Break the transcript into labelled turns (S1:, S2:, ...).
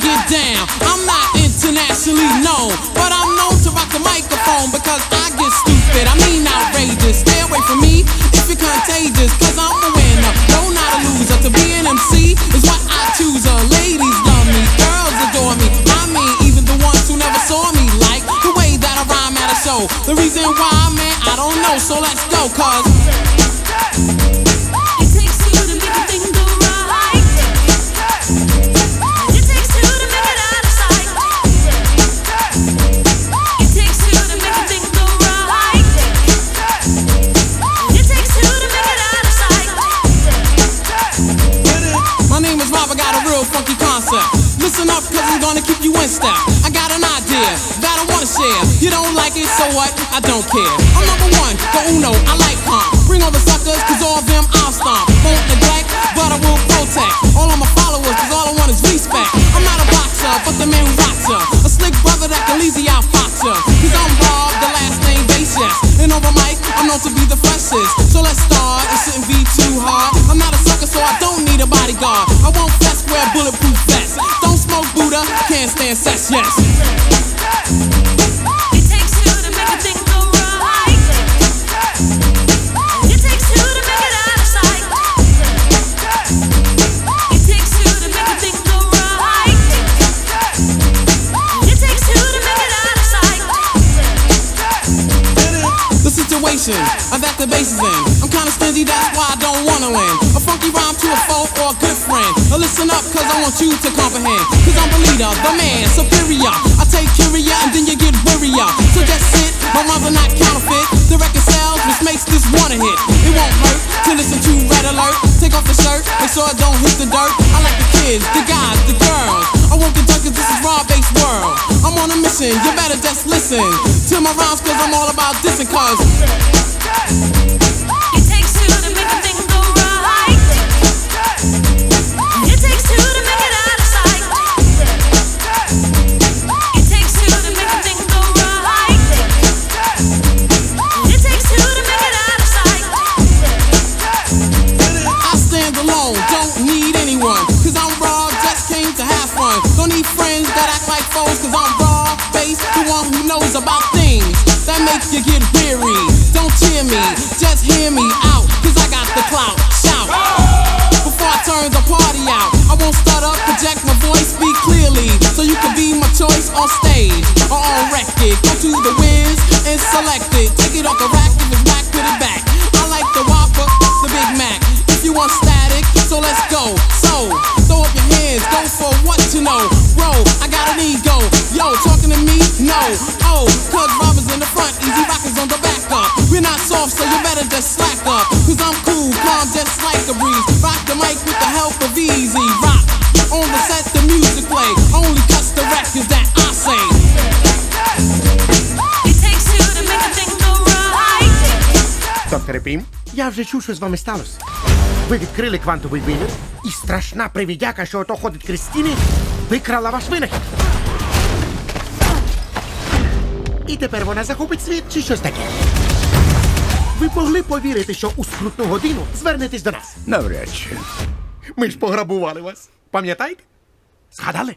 S1: get down. I'm not internationally known, but I'm known to rock the microphone because I get stupid. I mean outrageous. Stay away from me if you're contagious, cause I'm a winner. No, not a loser. To be an MC is what I choose. Uh, ladies love me, girls adore me. I mean, even the ones who never saw me like the way that I rhyme at a show. The reason why, man, I don't know. So let's go, cause. I'm gonna keep you in step. I got an idea that I wanna share. You don't like it, so what? I don't care. I'm number one, the uno, I like calm. Bring all the suckers, cause all of them I'll stomp. Won't neglect, but I will protect. All of my followers, cause all I want is respect. I'm not a boxer, but the man who rocks ya. A slick brother that can easy out fox ya. Cause I'm Rob, the last name base, yes. And over mic, I'm known to be the freshest. So let's start, it shouldn't be too hard. I'm not a sucker, so I don't need a bodyguard. I won't fess, wear bulletproof stand sex, yes.
S2: It takes two to make a thing go right. It takes two to make it out of sight. It takes two to make a thing go right. It takes two to make it out of sight.
S1: The situation uh, that the bass is in. I'm kinda stingy, that's why I don't wanna win. A funky rhyme to a foe or a good listen up, cause I want you to comprehend. Cause I'm the leader, the man, superior. I take curia and then you get wearier. So just sit, my rhymes are not counterfeit. The record sells, which makes this one a hit. It won't hurt to listen to Red Alert. Take off the shirt, make sure it don't hit the dirt. I like the kids, the guys, the girls. I get done cause this is raw based world. I'm on a mission, you better just listen to my rhymes cause I'm all about dissing cause fun. Don't need friends that act like foes, cause I'm raw, bass, the one who knows about things that make you get weary. Don't cheer me, just hear me out, cause I got the clout. Shout! Before I turn the party out, I won't stutter, project my voice, speak clearly. So you can be my choice on stage or on record. Go to the whiz and select it. Take it off the rack, if it's whack, put it back. I like the Whopper, the Big Mac. If you want static, so let's go for what you know. Bro, I got an ego. Yo, talking to me? No. Oh, cause Robbers in the front, easy rockers on the back up. We're not soft, so you better just slack up. Cause I'm cool, calm, just like a breeze. Rock the mic with the help of Easy Rock. On the set, the music play. Only cuts the records that I say.
S2: It takes two to make a thing go right.
S3: Докторе Пім, я вже чув, що з вами сталося. Ви відкрили квантовий вимір, і страшна привідяка, що ото ходить крізь стіни, викрала ваш винахід. І тепер вона захопить світ чи щось таке. Ви могли повірити, що у скрутну годину звернетесь до нас.
S4: Навряд чи.
S3: Ми ж пограбували вас. Пам'ятаєте? Згадали?